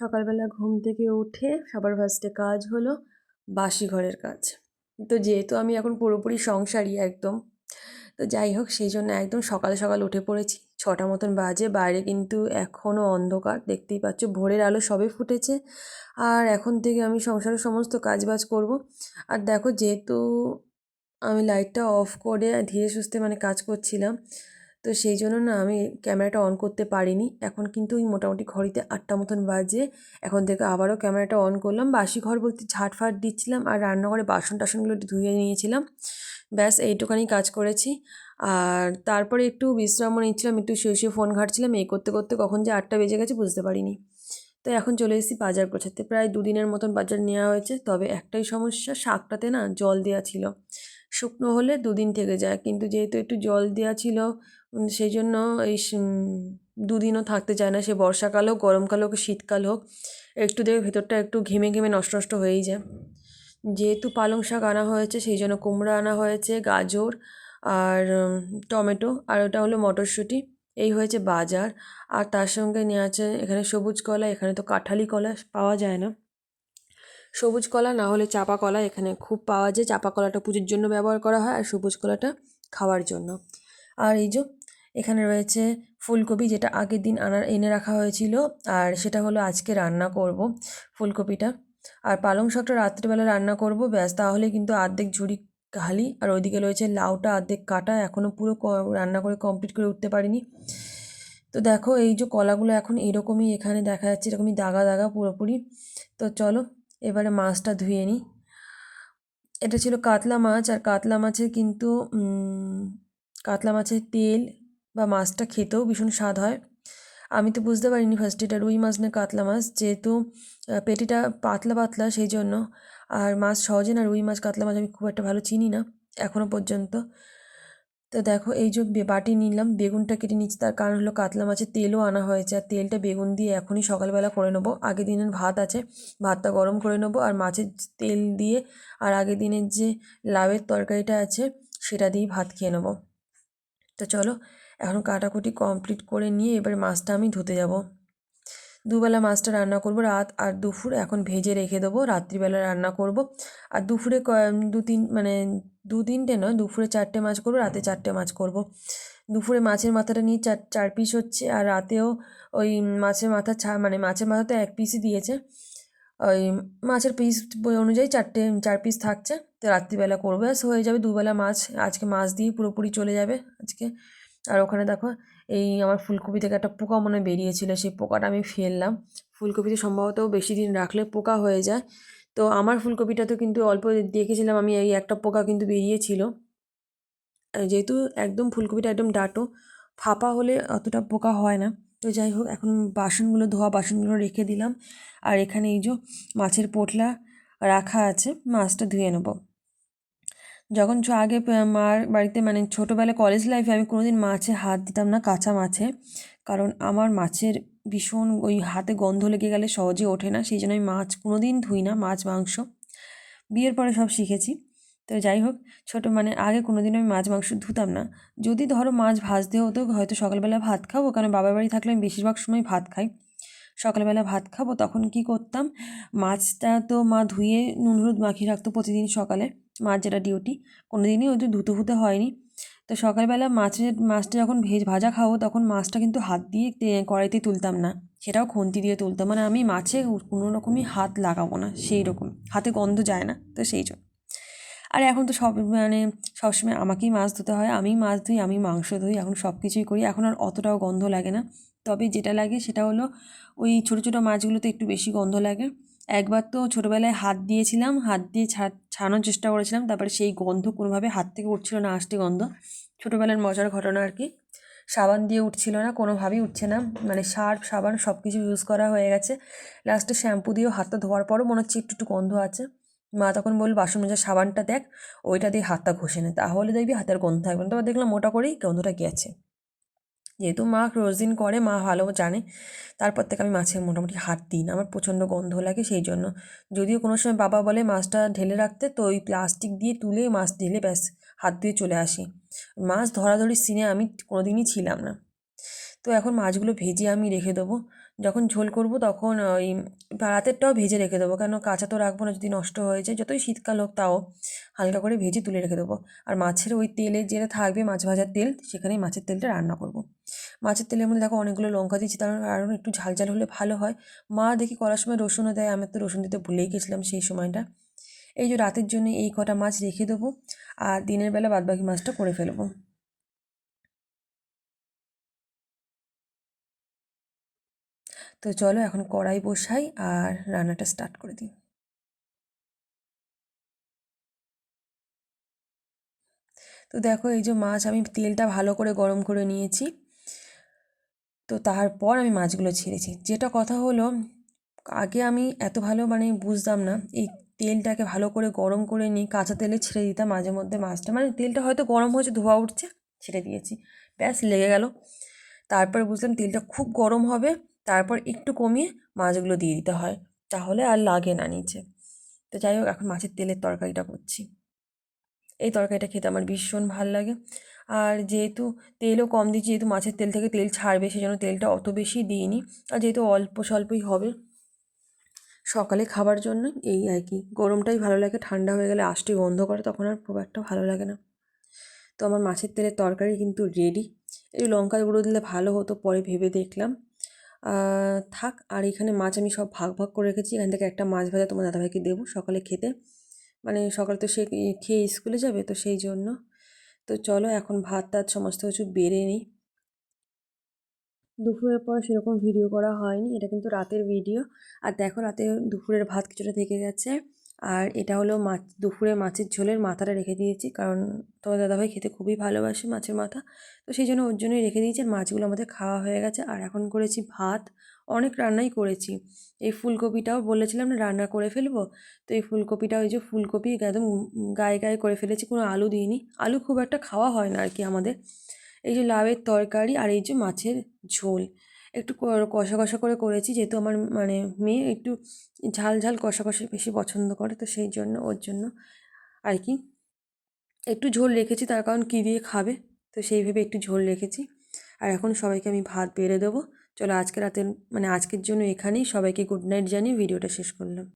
সকালবেলা ঘুম থেকে উঠে সবার ফার্স্টে কাজ হলো বাসি ঘরের কাজ। তো যেহেতু আমি এখন পুরোপুরি সংসারী একদম, তো যাই হোক সেই জন্য একদম সকাল সকাল উঠে পড়েছি। ছটা মতন বাজে, বাইরে কিন্তু এখনও অন্ধকার, দেখতেই পাচ্ছ ভোরের আলো সবে ফুটেছে। আর এখন থেকে আমি সংসারের সমস্ত কাজ বাজ করব। আর দেখো যেহেতু আমি লাইটটা অফ করে ধীরে সুস্থে মানে কাজ করছিলাম তো সেই জন্য না আমি ক্যামেরাটা অন করতে পারিনি। এখন কিন্তু ওই মোটামুটি ঘড়িতে আটটা মতন বাজে। এখন থেকে আবারও ক্যামেরাটা অন করলাম। বাসি ঘর বলতে ঝাঁট ফাট দিচ্ছিলাম আর রান্নাঘরে বাসন টাসনগুলো একটু ধুয়ে নিয়েছিলাম। ব্যাস, এইটুখানি কাজ করেছি। আর তারপরে একটু বিশ্রামও নিচ্ছিলাম, একটু শুয়ে শুয়ে ফোন ঘাটছিলাম। এই করতে করতে কখন যে আটটা বেজে গেছে বুঝতে পারিনি। তো এখন চলে এসেছি বাজার গোছাতে। প্রায় দুদিনের মতন বাজার নেওয়া হয়েছে। তবে একটাই সমস্যা, শাকটাতে না জল দেওয়া ছিল। শুকনো হলে দুদিন থেকে যায়। কিন্তু যেহেতু একটু জল দেওয়া ছিল সেই জন্য এই দুদিনও থাকতে চায় না। সে বর্ষাকাল হোক, গরমকাল হোক, শীতকাল হোক, একটু দেখে ভেতরটা একটু ঘেমে ঘেমে নষ্ট নষ্ট হয়েই যায়। যেহেতু পালং শাক আনা হয়েছে, সেই জন্য কুমড়ো আনা হয়েছে, গাজর আর টমেটো আর ওটা হলো মটরশুঁটি। এই হয়েছে বাজার। আর তার সঙ্গে নিয়ে আছে এখানে সবুজ কলা, এখানে তো কাঁঠালি কলা পাওয়া যায় না। সবুজ কলা না হলে চাপা কলা এখানে খুব পাওয়া যায়। চাপা কলাটা পুজোর জন্য ব্যবহার করা হয় আর সবুজ কলাটা খাওয়ার জন্য। আর এই যে এখানে রয়েছে ফুলকপি যেটা আগের দিন আনার, এনে রাখা হয়েছিল। আর সেটা হলো আজকে রান্না করব ফুলকপিটা। আর পালং শাকটা রাত্রিবেলা রান্না করব, ব্যাস তাহলে কিন্তু অর্ধেক ঝুড়ি খালি। আর ওইদিকে রয়েছে লাউটা অর্ধেক কাটা এখনও পুরো রান্না করে কমপ্লিট করে উঠতে পারিনি। তো দেখো এই যে কলাগুলো এখন এরকমই এখানে দেখা যাচ্ছে, এরকমই দাগা দাগা পুরোপুরি। তো চলো এবারে মাছটা ধুয়ে নিই। এটা ছিল কাতলা মাছ, আর কাতলা মাছের কিন্তু কাতলা মাছের তেল বা মাছটা খেতেও ভীষণ স্বাদ হয়। আমি তো বুঝতে পারিনি ফার্স্ট এটা রুই মাছ না কাতলা মাছ। যেহেতু পেটিটা পাতলা পাতলা সেই জন্য। আর মাছ সহজে না, রুই মাছ, কাতলা মাছ আমি খুব একটা ভালো চিনি না এখনও পর্যন্ত। তো দেখো, এই যে বাটি নিলাম, বেগুনটা কেটে নিচ্ছি। তার কারণ হলো কাতলা মাছের তেলও আনা হয়েছে। আর তেলটা বেগুন দিয়ে এখনই সকালবেলা করে নেব। আগের দিনের ভাত আছে, ভাতটা গরম করে নেব। আর মাছের তেল দিয়ে আর আগের দিনের যে লাউয়ের তরকারিটা আছে, সেটা দিয়েই ভাত খেয়ে নেব। তো চলো এখন কাটাকুটি কমপ্লিট করে নিয়ে এবার মাছটা আমি ধুতে যাব। দুবেলা মাছটা রান্না করব রাত আর দুপুর এখন ভেজে রেখে দেবো, রাত্রিবেলা রান্না করব। আর দুপুরে দু তিন মানে দু তিনটে নয়, দুপুরে চারটে মাছ করব, রাতে চারটে মাছ করব। দুপুরে মাছের মাথাটা নিয়ে চার চার পিস হচ্ছে আর রাতেও ওই মাছের মাথা ছা মানে মাছের মাথা তো এক পিসই দিয়েছে। ওই মাছের পিস অনুযায়ী চারটে, চার পিস থাকছে, তো রাত্রিবেলা করব। হয়ে যাবে দুবেলা মাছ, আজকে মাছ দিয়ে পুরোপুরি চলে যাবে আজকে। আর ওখানে দেখো এই আমার ফুলকপি থেকে একটা পোকা মনে বেরিয়েছিল, সেই পোকাটা আমি ফেললাম। ফুলকপিতে সম্ভবত বেশি দিন রাখলে পোকা হয়ে যায়। তো আমার ফুলকপিটা তো কিন্তু অল্প দেখেছিলাম আমি, এই একটা পোকা কিন্তু বেরিয়েছিল। যেহেতু একদম ফুলকপিটা একদম ডাটো, ফাঁপা হলে অতটা পোকা হয় না। তো যাই হোক, এখন বাসনগুলো, ধোয়া বাসনগুলো রেখে দিলাম। আর এখানে এই যে মাছের পোটলা রাখা আছে, মাছটা ধুয়ে নেব। যখন আগে মার বাড়িতে মানে ছোটোবেলায় কলেজ লাইফে আমি কোনো দিন মাছে হাত দিতাম না, কাঁচা মাছে। কারণ আমার মাছের ভীষণ ওই হাতে গন্ধ লেগে গেলে সহজে ওঠে না, সেই জন্য আমি মাছ কোনো দিন ধুই না, মাছ, মাংস। বিয়ের পরে সব শিখেছি। তো যাই হোক, ছোটো মানে আগে কোনো দিন আমি মাছ, মাংস ধুতাম না। যদি ধরো মাছ ভাজতে হতো, হয়তো সকালবেলা ভাত খাব, কারণ বাবার বাড়ি থাকলে আমি বেশিরভাগ সময় ভাত খাই। সকালবেলা ভাত খাব, তখন কি করতাম? মাছটা তো মা ধুয়ে নুন, হলুদ মাখিয়ে রাখতো প্রতিদিন সকালে। মাছ যেটা ডিউটি কোনো দিনই হয়তো ধুতে ফুতে হয়নি। তো সকালবেলা মাছের মাছটা যখন ভেজ ভাজা খাব, তখন মাছটা কিন্তু হাত দিয়ে কড়াইতে তুলতাম না। সেটাও খুন্তি দিয়ে তুলতাম। মানে আমি মাছে কোনো রকমই হাত লাগাবো না, সেই রকম। হাতে গন্ধ যায় না, তো সেই জন্য। আর এখন তো সব মানে সবসময় আমাকেই মাছ ধুতে হয়। আমি মাছ ধুই, আমি মাংস ধুই, এখন সব কিছুই করি। এখন আর অতটাও গন্ধ লাগে না। তবে যেটা লাগে সেটা হলো ওই ছোটো ছোটো মাছগুলোতে একটু বেশি গন্ধ লাগে। একবার তো ছোটোবেলায় হাত দিয়েছিলাম, হাত দিয়ে ছাড়ানোর চেষ্টা করেছিলাম, তারপরে সেই গন্ধ কোনোভাবে হাত থেকে উঠছিল না, আসতে গন্ধ। ছোটোবেলার মজার ঘটনা আর কি। সাবান দিয়ে উঠছিল না, কোনোভাবেই উঠছে না মানে সার্ফ, সাবান সব কিছু ইউজ করা হয়ে গেছে। লাস্টে শ্যাম্পু দিয়েও হাতটা ধোয়ার পরও মনে হচ্ছে একটু একটু গন্ধ আছে। মা তখন বলল, বাসন মাজার সাবানটা দেখ, ওইটা দিয়ে হাতটা ঘষে নে, তাহলে দেখবি হাতের গন্ধ থাকবে তারপর দেখলাম মোটা করেই গন্ধটা গেছে। যেহেতু মা রোজ দিন করে, মা ভালো জানে। তারপর থেকে আমি মাছের মোটামুটি হাত দিই না, আমার প্রচণ্ড গন্ধ লাগে সেই জন্য। যদিও কোনো সময় বাবা বলে মাছটা ঢেলে রাখতে, তো ওই প্লাস্টিক দিয়ে তুলে মাছ ঢেলে ব্যাস হাত দিয়ে চলে আসি। মাছ ধরাধরি সিনে আমি কোনো দিনই ছিলাম না। তো এখন মাছগুলো ভেজে আমি রেখে দেবো। যখন ঝোল করব তখন ওই রাতেরটাও ভেজে রেখে দেবো। কেন কাঁচা তো রাখব না, যদি নষ্ট হয়ে যায়, যতই শীতকাল হোক তাও হালকা করে ভেজে তুলে রেখে দেবো। আর মাছের ওই তেলে যেটা থাকবে মাছ ভাজার তেল, সেখানেই মাছের তেলটা রান্না করব। মাছের তেলের মধ্যে দেখো অনেকগুলো লঙ্কা দিচ্ছি তার আরও একটু ঝাল ঝাল হলে ভালো হয়। মা দেখি করার সময় রসুনও দেয়, আমি তো রসুন দিতে ভুলেই গেছিলাম সেই সময়টা। এই যে রাতের জন্য এই কটা মাছ রেখে দেবো, আর দিনের বেলা বাদবাকি মাছটা করে ফেলব। তো চলো এখন কড়াই বসাই আর রান্নাটা স্টার্ট করে দিই। তো দেখো এই যে মাছ আমি তেলটা ভালো করে গরম করে নিয়েছি। তো তারপর আমি মাছগুলো ছেড়েছি। যেটা কথা হলো, আগে আমি এত ভালো মানে বুঝতাম না, এই তেলটাকে ভালো করে গরম করে নিয়ে কাঁচা তেলে ছেড়ে দিতাম মাঝে মধ্যে মাছটা। মানে তেলটা হয়তো গরম হয়েছে, ধোয়া উঠছে, ছেড়ে দিয়েছি। ব্যাস, লেগে গেল। তারপর বুঝলাম তেলটা খুব গরম হবে। তারপর একটু কমিয়ে মাছগুলো দিয়ে দিতে হয়। তাহলে আর লাগে না নিচে। তো যাই হোক, এখন মাছের তেলের তরকারিটা করছি। এই তরকারিটা খেতে আমার ভীষণ ভালো লাগে। আর যেহেতু তেলও কম দিচ্ছি, যেহেতু মাছের তেল থেকে তেল ছাড়বে সেই জন্য তেলটা অত বেশি দিইনি। আর যেহেতু অল্প স্বল্পই হবে, সকালে খাবার জন্য এই আর কি। গরমটাই ভালো লাগে, ঠান্ডা হয়ে গেলে আষ্টে গন্ধ করে, তখন আর খুব একটা ভালো লাগে না। তো আমার মাছের তেলের তরকারি কিন্তু রেডি একটু লঙ্কা গুঁড়ো দিলে ভালো হতো, পরে ভেবে দেখলাম। থাক, আর এখানে মাছ আমি সব ভাগ ভাগ করে রেখেছি। এখান থেকে একটা মাছ ভাজা তোমার দাদাভাইকে দেবো সকালে খেতে। মানে সকালে তো সে খেয়ে স্কুলে যাবে, তো সেই জন্য। তো চলো এখন ভাত টাত সমস্ত কিছু বেড়ে নিই। দুপুরের পর সেরকম ভিডিও করা হয়নি, এটা কিন্তু রাতের ভিডিও আর দেখো রাতে দুপুরের ভাত কিছুটা থেকে গেছে। আর এটা হলো মাছ, দুপুরে মাছের ঝোলের মাথাটা রেখে দিয়েছি। কারণ তোমার দাদাভাই খেতে খুবই ভালোবাসে মাছের মাথা। তো সেই জন্য ওর জন্যই রেখে দিয়েছি আর মাছগুলো আমাদের খাওয়া হয়ে গেছে। আর এখন করেছি ভাত। অনেক রান্নাই করেছি। এই ফুলকপিটাও বলেছিলাম না রান্না করে ফেলব। তো এই ফুলকপিটা ওই যে ফুলকপি একদম গায়ে গায়ে করে ফেলেছি, কোনো আলু দিইনি। আলু খুব একটা খাওয়া হয় না আর কি আমাদের। এই যে লাউয়ের তরকারি আর এই যে মাছের ঝোল। একটু কষা কষা করে করেছি। যেহেতু আমার মানে মেয়ে একটু ঝাল ঝাল কষা কষা বেশি পছন্দ করে, তো সেই জন্য, ওর জন্য আর কি। একটু ঝোল রেখেছি, তার কারণ কী দিয়ে খাবে, তো সেইভাবে একটু ঝোল রেখেছি। আর এখন সবাইকে আমি ভাত বেড়ে দেবো। চলো আজকে রাতের মানে আজকের জন্য এখানেই। সবাইকে গুড নাইট জানিয়ে ভিডিওটা শেষ করলাম।